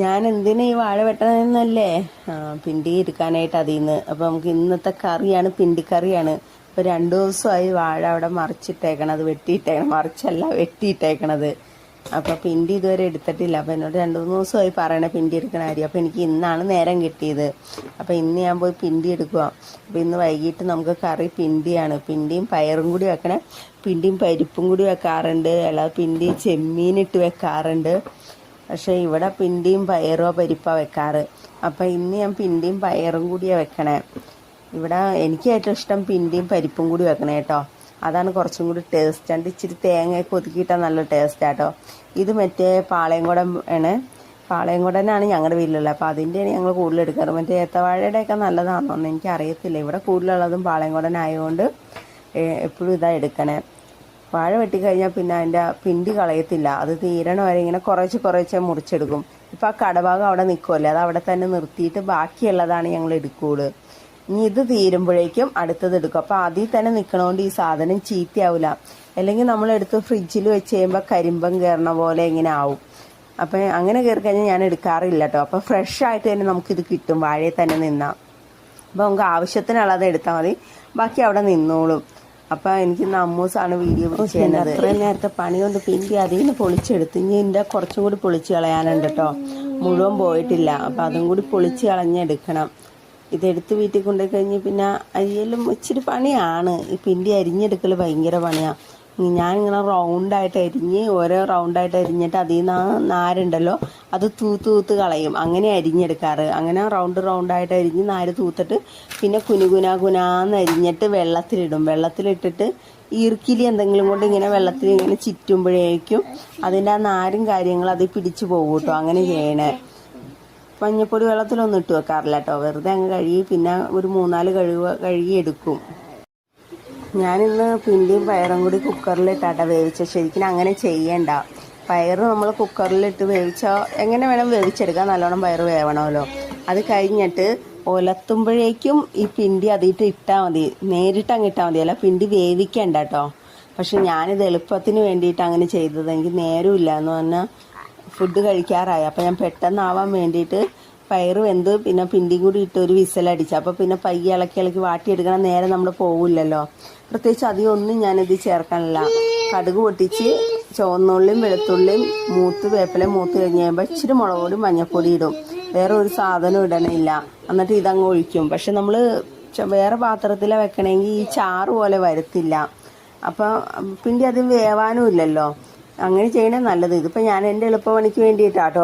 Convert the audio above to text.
ഞാൻ എന്തിനാ ഈ വാഴ വെട്ടണമെന്നല്ലേ പിണ്ടി ഇരിക്കാനായിട്ട് അതിൽ നിന്ന് അപ്പം നമുക്ക് ഇന്നത്തെ കറിയാണ് പിണ്ടിക്കറിയാണ്. ഇപ്പം രണ്ട് ദിവസമായി വാഴ അവിടെ മറിച്ചിട്ടേക്കണത് വെട്ടിയിട്ടേക്കണം മറിച്ചല്ല വെട്ടിയിട്ടേക്കണത്. അപ്പോൾ പിണ്ടി ഇതുവരെ എടുത്തിട്ടില്ല. അപ്പം എന്നോട് രണ്ടു മൂന്ന് ദിവസമായി പറയണേ പിണ്ടി എടുക്കണ കാര്യം. അപ്പോൾ എനിക്ക് ഇന്നാണ് നേരം കിട്ടിയത്. അപ്പോൾ ഇന്ന് ഞാൻ പോയി പിണ്ടി എടുക്കുക അപ്പോൾ ഇന്ന് വൈകിട്ട് നമുക്ക് കറി പിണ്ടിയാണ്. പിണ്ടിയും പയറും കൂടി വെക്കണേ. പിണ്ടിയും പരിപ്പും കൂടി വെക്കാറുണ്ട്. അല്ലാതെ പിണ്ടി ചെമ്മീനിട്ട് വെക്കാറുണ്ട്. പക്ഷെ ഇവിടെ പിണ്ടിയും പയറോ പരിപ്പാ വെക്കാറ്. അപ്പോൾ ഇന്ന് ഞാൻ പിണ്ടിയും പയറും കൂടിയാണ് വെക്കണേ. ഇവിടെ എനിക്ക് ഏറ്റവും ഇഷ്ടം പിണ്ടിയും പരിപ്പും കൂടി വെക്കണേ കേട്ടോ. അതാണ് കുറച്ചും കൂടി ടേസ്റ്റ് ഉണ്ട് ഇച്ചിരി തേങ്ങയൊക്കെ ഒതുക്കിയിട്ടാൽ നല്ല ടേസ്റ്റ് ആട്ടോ ഇത് മറ്റേ പാളയംകുടം ആണ്. പാളയംകുടനാണ് ഞങ്ങളുടെ വീട്ടിലുള്ളത്. അപ്പോൾ അതിന്റെയാണ് ഞങ്ങൾ കൂടുതൽ എടുക്കാറ്. മറ്റേ ഏത്തവാഴയുടെയൊക്കെ നല്ലതാണെന്നൊന്നും എനിക്ക് അറിയത്തില്ല ഇവിടെ കൂടുതലുള്ളതും പാളയംകുടനായതുകൊണ്ട് എപ്പോഴും ഇതാ എടുക്കണേ. വാഴ വെട്ടിക്കഴിഞ്ഞാൽ പിന്നെ അതിന്റെ പിണ്ടി കളയത്തില്ല. അത് തീരണ വരെ ഇങ്ങനെ കുറച്ച് കുറച്ച് മുറിച്ചെടുക്കും. ഇപ്പം ആ കടഭാഗം അവിടെ നിൽക്കുമല്ലേ അത് അവിടെ തന്നെ നിർത്തിയിട്ട് ബാക്കിയുള്ളതാണ് ഞങ്ങൾ എടുക്കുള്ളൂ ഇനി ഇത് തീരുമ്പോഴേക്കും അടുത്തത് എടുക്കും. അപ്പോൾ അതിൽ തന്നെ നിൽക്കണോണ്ട് ഈ സാധനം ചീത്തയാവില്ല അല്ലെങ്കിൽ നമ്മളെടുത്ത് ഫ്രിഡ്ജിൽ വെച്ച് കഴിയുമ്പോൾ കരിമ്പം കയറണ പോലെ ഇങ്ങനെ ആവും. അപ്പം അങ്ങനെ കയറി കഴിഞ്ഞാൽ ഞാൻ എടുക്കാറില്ല കേട്ടോ അപ്പോൾ ഫ്രഷ് ആയിട്ട് തന്നെ നമുക്കിത് കിട്ടും. വാഴയിൽ തന്നെ നിന്നാൽ അപ്പോൾ നമുക്ക് ആവശ്യത്തിനുള്ളത് എടുത്താൽ മതി. ബാക്കി അവിടെ നിന്നോളും. അപ്പൊ എനിക്ക് നമ്മൂസാണ് വീഡിയോ ചെയ്യുന്നത്. അത്രയും നേരത്തെ പണി കൊണ്ട് പിന്തി അതിൽ നിന്ന് പൊളിച്ചെടുത്ത്. ഇനി എന്റെ കുറച്ചും കൂടി പൊളിച്ച് കളയാനുണ്ട് കേട്ടോ മുഴുവൻ പോയിട്ടില്ല. അപ്പൊ അതും കൂടി പൊളിച്ച് കളഞ്ഞെടുക്കണം. ഇതെടുത്ത് വീട്ടിൽ കൊണ്ടുപോയി കഴിഞ്ഞ് പിന്നെ അരിയലും ഇച്ചിരി പണിയാണ്. ഈ പിണ്ടി അരിഞ്ഞെടുക്കൽ ഭയങ്കര പണിയാണ് ഞാനിങ്ങനെ റൗണ്ടായിട്ട് അരിഞ്ഞ് ഓരോ റൗണ്ടായിട്ട് അരിഞ്ഞിട്ട് അതിൽ നിന്ന് ആ നാരുണ്ടല്ലോ അത് തൂത്ത് തൂത്ത് കളയും. അങ്ങനെ അരിഞ്ഞെടുക്കാറ്. അങ്ങനെ റൗണ്ട് റൗണ്ടായിട്ട് അരിഞ്ഞ് നാര് തൂത്തിട്ട് പിന്നെ കുനുകുന കുനാന്ന് അരിഞ്ഞിട്ട് വെള്ളത്തിലിടും. വെള്ളത്തിലിട്ടിട്ട് ഈർക്കിലി എന്തെങ്കിലും കൊണ്ട് ഇങ്ങനെ വെള്ളത്തിൽ ഇങ്ങനെ ചുറ്റുമ്പോഴേക്കും അതിന്റെ ആ നാരും കാര്യങ്ങളും അത് പിടിച്ചു പോകും കേട്ടോ അങ്ങനെ ചെയ്യണേ. മഞ്ഞപ്പൊടി വെള്ളത്തിലൊന്നും ഇട്ട് വെക്കാറില്ല കേട്ടോ. വെറുതെ അങ്ങ് കഴുകി പിന്നെ ഒരു മൂന്നാൽ കഴുകുക കഴുകി എടുക്കും ഞാനിന്ന് പിണ്ടിയും പയറും കൂടി കുക്കറിലിട്ടാട്ട വേവിച്ച. ശരിക്കും അങ്ങനെ ചെയ്യണ്ട. പയറ് നമ്മൾ കുക്കറിലിട്ട് വേവിച്ചാൽ എങ്ങനെ വേണം വേവിച്ചെടുക്കാം. നല്ലോണം പയറ് വേവണമല്ലോ. അത് കഴിഞ്ഞിട്ട് ഒലത്തുമ്പോഴേക്കും ഈ പിണ്ടി അതിട്ട് ഇട്ടാൽ മതി. നേരിട്ട് അങ്ങ് ഇട്ടാൽ മതി. അല്ല പിണ്ടി വേവിക്കണ്ട കേട്ടോ പക്ഷെ ഞാനിത് എളുപ്പത്തിന് വേണ്ടിയിട്ട് അങ്ങനെ ചെയ്തതെങ്കിൽ നേരമില്ല എന്ന് പറഞ്ഞാൽ ഫുഡ് കഴിക്കാറായി. അപ്പം ഞാൻ പെട്ടെന്നാവാൻ വേണ്ടിയിട്ട് പയറ് വെന്ത് പിന്നെ പിണ്ടിയും കൂടി ഇട്ട് ഒരു വിസലടിച്ചു. അപ്പോൾ പിന്നെ പയ്യെ ഇളക്കി ഇളക്കി വാട്ടിയെടുക്കണം. നേരെ നമ്മൾ പോകില്ലല്ലോ പ്രത്യേകിച്ച് അധികം ഒന്നും ഞാനിത് ചേർക്കാനില്ല. കടുക് പൊട്ടിച്ച് ചുവന്നുള്ളിയും വെളുത്തുള്ളിയും മൂത്ത് വേപ്പില മൂത്ത് കഴിഞ്ഞ് കഴിയുമ്പോൾ ഇച്ചിരി മുളക് പൊടി മഞ്ഞൾപ്പൊടി ഇടും. വേറെ ഒരു സാധനം ഇടണില്ല. എന്നിട്ട് ഇതങ്ങ് ഒഴിക്കും. പക്ഷെ നമ്മൾ വേറെ പാത്രത്തിലാണ് വെക്കണമെങ്കിൽ ഈ ചാറ് പോലെ വരത്തില്ല. അപ്പോൾ പിണ്ടി അധികം വേവാനും ഇല്ലല്ലോ. അങ്ങനെ ചെയ്യണേ നല്ലത്. ഇതിപ്പോൾ ഞാൻ എന്റെ എളുപ്പപ്പണിക്ക് വേണ്ടിയിട്ടാട്ടോ.